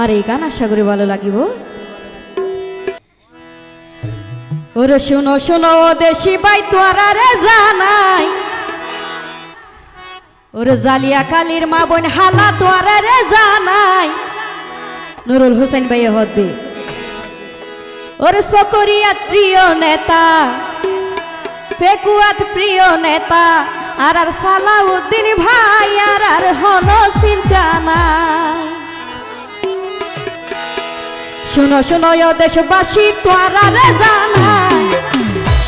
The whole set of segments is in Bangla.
আর এই গান আশা করি ভালো লাগিব। ওরে শুনো শুনো দেশি বাই তোরা রে জানাই। ওরে জালিয়া কালির মা বোন, হালা তোরা রে জানাই। নুরুল হোসেন ভাই হদ্দি। ওরে সকরিয়াত প্রিয় নেতা, ফেকুয়াত প্রিয় নেতা, আর আর সালাউদ্দিন ভাই, আর আর হন চিন্তা নাই শোনো শোনো দেশবাসী তোরা রে জানাই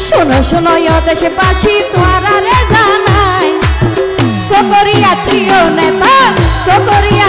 শোনো শোনো দেশবাসী তোরা রে জানাই সকরিয়া প্রিয় নেতা সকরিয়া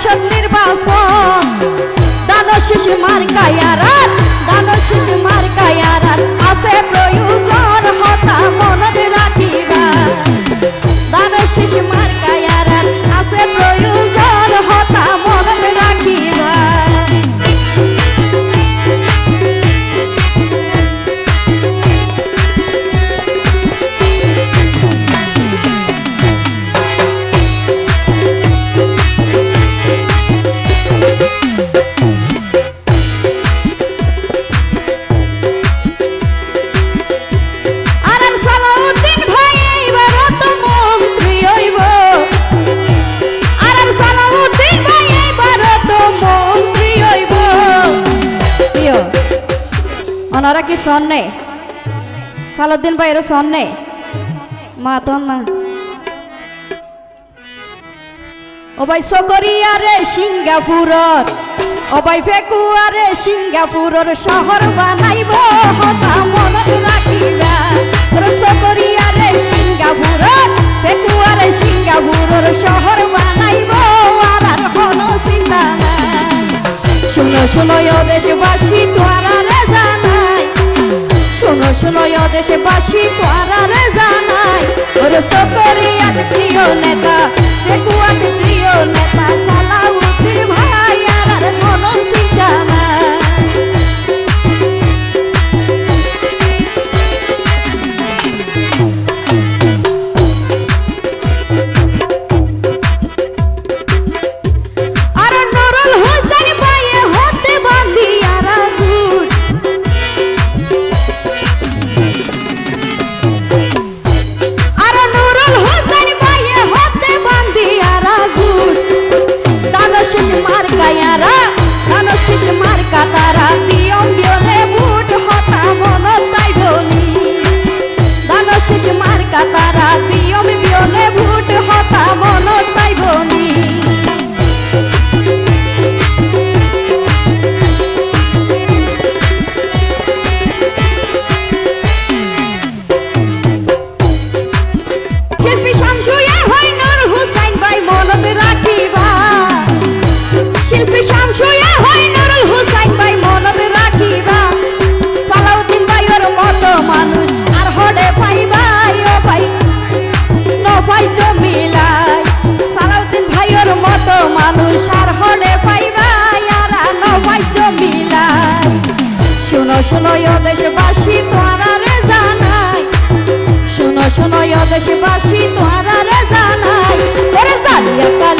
সংসদ নির্বাচন শিশু মার কায়ারাত শিশু মার কায়ারাত আছে প্রয়োজন হতা ওনারা কি সন? নেই সালাউদ্দিন ভাইয়ের সন? নেই মা, তোর মা। ও ভাই সকরিয়ারে সিঙ্গাপুরর, ও ভাই ফেকুয়ারে সিঙ্গাপুরর শহর বানাইব, হতা মনত রাখিবা। তোর সকরিয়ারে সিঙ্গাপুরর ফেকুয়ারে সিঙ্গাপুরর শহর বানাইব, আর আর কোনো চিন্তা শুনো শুনো দেশবাসী তোরা রে শোনো দেশে বাসি দেশবাসী তোরা রে জানাই ওর সকরিয়াত প্রিয় নেতা দেখুয়াত প্রিয় নেতা, সালাউদ্দিন ভাই, আর আর কোনো শোনো দেশবাসী তোরা রে জানাই। ওরে জালিয়া কালির মা